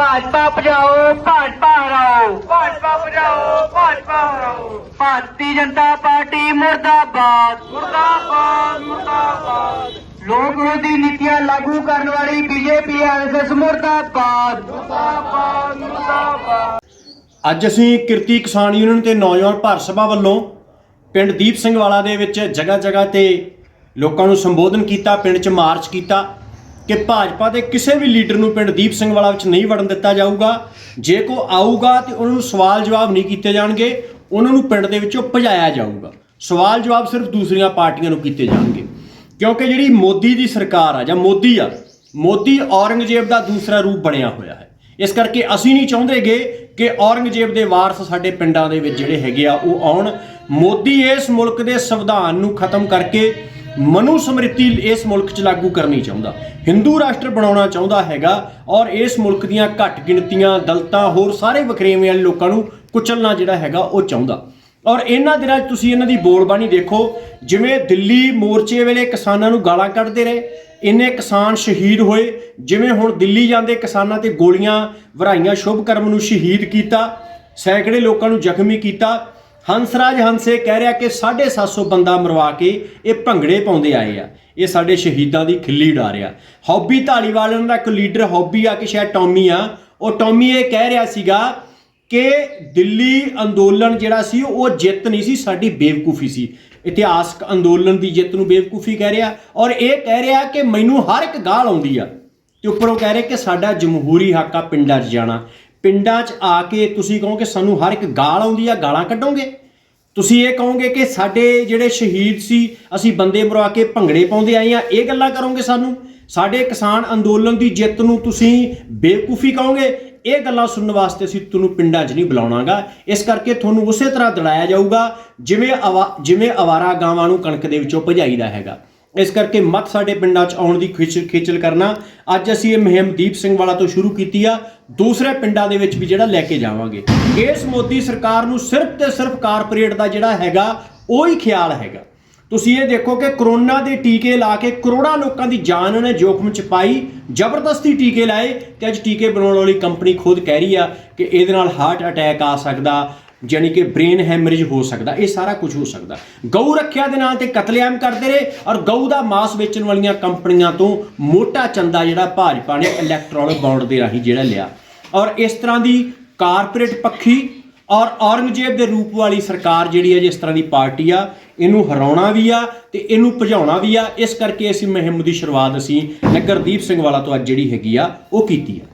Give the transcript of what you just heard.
ਭਾਜਪਾ ਭਜਾਓ ਭਾਜਪਾ ਹਰਾਓ। ਭਾਜਪਾ ਭਜਾਓ ਭਾਜਪਾ ਹਰਾਓ। ਭਾਰਤੀ ਜਨਤਾ ਪਾਰਟੀ ਮੁਰਦਾਬਾਦ। ਮੁਰਦਾਬਾਦ ਮੁਰਦਾਬਾਦ। ਲੋਕ ਵਿਰੋਧੀ ਨੀਤੀਆਂ ਲਾਗੂ ਕਰਨ ਵਾਲੀ ਬੀਜੇਪੀ ਆਰਐਸਐਸ ਮੁਰਦਾਬਾਦ। ਮੁਰਦਾਬਾਦ ਮੁਰਦਾਬਾਦ। ਅੱਜ ਅਸੀਂ ਕਿਰਤੀ ਕਿਸਾਨ ਯੂਨੀਅਨ ਤੇ ਨੌਜਵਾਨ ਭਾਰਤ ਸਭਾ ਵੱਲੋਂ ਪਿੰਡ ਦੀਪ ਸਿੰਘ ਵਾਲਾ ਦੇ ਵਿੱਚ ਜਗ੍ਹਾ ਜਗ੍ਹਾ ਤੇ ਲੋਕਾਂ ਨੂੰ ਸੰਬੋਧਨ ਕੀਤਾ ਪਿੰਡ 'ਚ ਮਾਰਚ ਕੀਤਾ। ਕਿ ਭਾਜਪਾ ਦੇ ਕਿਸੇ ਵੀ ਲੀਡਰ ਨੂੰ ਪਿੰਡ ਦੀਪ ਸਿੰਘ ਵਾਲਾ ਵਿੱਚ ਨਹੀਂ ਵੜਨ ਦਿੱਤਾ ਜਾਊਗਾ। ਜੇ ਕੋ ਆਊਗਾ ਤੇ ਉਹਨਾਂ ਨੂੰ ਸਵਾਲ ਜਵਾਬ ਨਹੀਂ ਕੀਤੇ ਜਾਣਗੇ, ਉਹਨਾਂ ਨੂੰ ਪਿੰਡ ਦੇ ਵਿੱਚੋਂ ਭਜਾਇਆ ਜਾਊਗਾ। ਸਵਾਲ ਜਵਾਬ ਸਿਰਫ ਦੂਸਰੀਆਂ ਪਾਰਟੀਆਂ ਨੂੰ ਕੀਤੇ ਜਾਣਗੇ। ਕਿਉਂਕਿ ਜਿਹੜੀ ਮੋਦੀ ਦੀ ਸਰਕਾਰ ਆ ਜਾਂ ਮੋਦੀ ਆ, ਮੋਦੀ ਔਰੰਗਜ਼ੇਬ ਦਾ ਦੂਸਰਾ ਰੂਪ ਬਣਿਆ ਹੋਇਆ ਹੈ। ਇਸ ਕਰਕੇ ਅਸੀਂ ਨਹੀਂ ਚਾਹੁੰਦੇਗੇ ਕਿ ਔਰੰਗਜ਼ੇਬ ਦੇ ਵਾਰਸ ਸਾਡੇ ਪਿੰਡਾਂ ਦੇ ਵਿੱਚ ਜਿਹੜੇ ਹੈਗੇ ਆ, ਉਹ ਆਉਣ। ਮੋਦੀ ਇਸ ਮੁਲਕ ਦੇ ਸੰਵਿਧਾਨ ਨੂੰ ਖਤਮ ਕਰਕੇ ਮਨੂ ਸਮ੍ਰਿਤੀ ਇਸ ਮੁਲਕ 'ਚ ਲਾਗੂ ਕਰਨੀ ਚਾਹੁੰਦਾ। ਹਿੰਦੂ ਰਾਸ਼ਟਰ ਬਣਾਉਣਾ ਚਾਹੁੰਦਾ ਹੈਗਾ ਔਰ ਇਸ ਮੁਲਕ ਦੀਆਂ ਘੱਟ ਗਿਣਤੀਆਂ, ਦਲਤਾਂ, ਹੋਰ ਸਾਰੇ ਵਖਰੇਵੇਂ ਵਾਲੇ ਲੋਕਾਂ ਨੂੰ ਕੁਚਲਣਾ ਜਿਹੜਾ ਹੈਗਾ ਉਹ ਚਾਹੁੰਦਾ। ਔਰ ਇਹਨਾਂ ਦਿਨਾਂ 'ਚ ਤੁਸੀਂ ਇਹਨਾਂ ਦੀ ਬੋਲਬਾਣੀ ਦੇਖੋ, ਜਿਵੇਂ ਦਿੱਲੀ ਮੋਰਚੇ ਵੇਲੇ ਕਿਸਾਨਾਂ ਨੂੰ ਗਾਲਾਂ ਕੱਢਦੇ ਰਹੇ, ਇੰਨੇ ਕਿਸਾਨ ਸ਼ਹੀਦ ਹੋਏ, ਜਿਵੇਂ ਹੁਣ ਦਿੱਲੀ ਜਾਂਦੇ ਕਿਸਾਨਾਂ ਤੇ ਗੋਲੀਆਂ ਵਰਾਈਆਂ ਸ਼ੁਭ ਕਰਮ ਨੂੰ ਸ਼ਹੀਦ ਕੀਤਾ, ਸੈਂਕੜੇ ਲੋਕਾਂ ਨੂੰ ਜ਼ਖਮੀ ਕੀਤਾ ਹੰਸਰਾਜ ਹੰਸੇ ਕਹਿ ਰਿਹਾ ਕਿ 750 ਬੰਦਾ ਮਰਵਾ ਕੇ ਇਹ ਭੰਗੜੇ ਪਾਉਂਦੇ ਆਏ ਆ। ਇਹ ਸਾਡੇ ਸ਼ਹੀਦਾਂ ਦੀ ਖਿੱਲੀ ਉਡਾ ਰਿਹਾ ਹੌਬੀ ਢਾਲੀਵਾਲ ਦਾ ਇੱਕ ਲੀਡਰ, ਹੌਬੀ ਆ ਕਿ ਸ਼ਾਇਦ ਟੌਮੀ ਆ। ਉਹ ਟੌਮੀ ਇਹ ਕਹਿ ਰਿਹਾ ਸੀਗਾ ਕਿ ਦਿੱਲੀ ਅੰਦੋਲਨ ਜਿਹੜਾ ਸੀ, ਉਹ ਜਿੱਤ ਨਹੀਂ ਸੀ, ਸਾਡੀ ਬੇਵਕੂਫੀ ਸੀ। ਇਤਿਹਾਸਕ ਅੰਦੋਲਨ ਦੀ ਜਿੱਤ ਨੂੰ ਬੇਵਕੂਫੀ ਕਹਿ ਰਿਹਾ। ਔਰ ਇਹ ਕਹਿ ਰਿਹਾ ਕਿ ਮੈਨੂੰ ਹਰ ਇੱਕ ਗਾਲ ਆਉਂਦੀ ਆ। ਤੇ ਉੱਪਰੋਂ ਕਹਿ ਰਿਹਾ ਕਿ ਸਾਡਾ ਜਮਹੂਰੀ ਹੱਕ ਆ ਪਿੰਡਾਂ 'ਚ ਜਾਣਾ। ਪਿੰਡਾਂ 'ਚ ਆ ਕੇ ਤੁਸੀਂ ਕਹੋਗੇ ਸਾਨੂੰ ਹਰ ਇੱਕ ਗਾਲ ਆਉਂਦੀ ਆ, ਗਾਲਾਂ ਕੱਢੋਗੇ? ਤੁਸੀਂ ਇਹ ਕਹੋਗੇ ਕਿ ਸਾਡੇ ਜਿਹੜੇ ਸ਼ਹੀਦ ਸੀ, ਅਸੀਂ ਬੰਦੇ ਮਰਵਾ ਕੇ ਭੰਗੜੇ ਪਾਉਂਦੇ ਆਏ ਆ, ਇਹ ਗੱਲਾਂ ਕਰੋਗੇ ਸਾਨੂੰ? ਸਾਡੇ ਕਿਸਾਨ ਅੰਦੋਲਨ ਦੀ ਜਿੱਤ ਨੂੰ ਤੁਸੀਂ ਬੇਵਕੂਫੀ ਕਹੋਗੇ? ਇਹ ਗੱਲਾਂ ਸੁਣਨ ਵਾਸਤੇ ਅਸੀਂ ਤੁਹਾਨੂੰ ਪਿੰਡਾਂ 'ਚ ਨਹੀਂ ਬੁਲਾਉਣਾਗਾ। ਇਸ ਕਰਕੇ ਤੁਹਾਨੂੰ ਉਸੇ ਤਰ੍ਹਾਂ ਦੜਾਇਆ ਜਾਊਗਾ, ਜਿਵੇਂ ਅਵਾ- ਜਿਵੇਂ ਅਵਾਰਾ ਗਾਵਾਂ ਨੂੰ ਕਣਕ ਦੇ ਵਿੱਚੋਂ ਭਜਾਈਦਾ ਹੈਗਾ। ਇਸ ਕਰਕੇ ਮਤ ਸਾਡੇ ਪਿੰਡਾਂ 'ਚ ਆਉਣ ਦੀ ਖਿੱਚ ਖੇਚਲ ਕਰਨਾ। ਅੱਜ ਅਸੀਂ ਇਹ ਮੁਹਿੰਮ ਦੀਪ ਸਿੰਘ ਵਾਲਾ ਤੋਂ ਸ਼ੁਰੂ ਕੀਤੀ ਆ। ਦੂਸਰੇ ਪਿੰਡਾਂ ਦੇ ਵਿੱਚ ਵੀ ਜਿਹੜਾ ਲੈ ਕੇ ਜਾਵਾਂਗੇ। ਇਸ ਮੋਦੀ ਸਰਕਾਰ ਨੂੰ ਸਿਰਫ ਤੇ ਸਿਰਫ ਕਾਰਪੋਰੇਟ ਦਾ ਜਿਹੜਾ ਹੈਗਾ, ਉਹ ਹੀ ਖਿਆਲ ਹੈਗਾ। ਤੁਸੀਂ ਇਹ ਦੇਖੋ ਕਿ ਕਰੋਨਾ ਦੇ ਟੀਕੇ ਲਾ ਕੇ ਕਰੋੜਾਂ ਲੋਕਾਂ ਦੀ ਜਾਨ ਉਹਨੇ ਜੋਖਮ ਚ ਪਾਈ, ਜ਼ਬਰਦਸਤੀ ਟੀਕੇ ਲਾਏ ਤੇ ਅੱਜ ਟੀਕੇ ਬਣਾਉਣ ਵਾਲੀ ਕੰਪਨੀ ਖੁਦ ਕਹਿ ਰਹੀ ਆ ਕਿ ਇਹਦੇ ਨਾਲ ਹਾਰਟ ਅਟੈਕ ਆ ਸਕਦਾ। ਯਾਨੀ ਕਿ ਬ੍ਰੇਨ ਹੈਮਰੇਜ ਹੋ ਸਕਦਾ, ਇਹ ਸਾਰਾ ਕੁਝ ਹੋ ਸਕਦਾ। ਗਊ ਰੱਖਿਆ ਦੇ ਨਾਂ ਤੇ ਕਤਲੇਆਮ ਕਰਦੇ ਰਹੇ ਔਰ ਗਊ ਦਾ ਮਾਸ ਵੇਚਣ ਵਾਲੀਆਂ ਕੰਪਨੀਆਂ ਤੋਂ ਮੋਟਾ ਚੰਦਾ ਜਿਹੜਾ ਭਾਜਪਾ ਨੇ ਇਲੈਕਟ੍ਰੋਨਿਕ ਬੌਂਡ ਦੇ ਰਾਹੀਂ ਜਿਹੜਾ ਲਿਆ। ਔਰ ਇਸ ਤਰ੍ਹਾਂ ਦੀ ਕਾਰਪੋਰੇਟ ਪੱਖੀ ਔਰ ਔਰੰਗਜ਼ੇਬ ਦੇ ਰੂਪ ਵਾਲੀ ਸਰਕਾਰ ਜਿਹੜੀ ਹੈ ਜਿਸ ਤਰ੍ਹਾਂ ਦੀ ਪਾਰਟੀ ਆ, ਇਹਨੂੰ ਹਰਾਉਣਾ ਵੀ ਆ ਤੇ ਇਹਨੂੰ ਭਜਾਉਣਾ ਵੀ ਆ। ਇਸ ਕਰਕੇ ਅਸੀਂ ਮੁਹਿੰਮ ਦੀ ਸ਼ੁਰੂਆਤ ਅਸੀਂ ਨਗਰਦੀਪ ਸਿੰਘ ਵਾਲਾ ਤੋਂ ਅੱਜ ਜਿਹੜੀ ਹੈਗੀ ਆ, ਉਹ ਕੀਤੀ ਆ।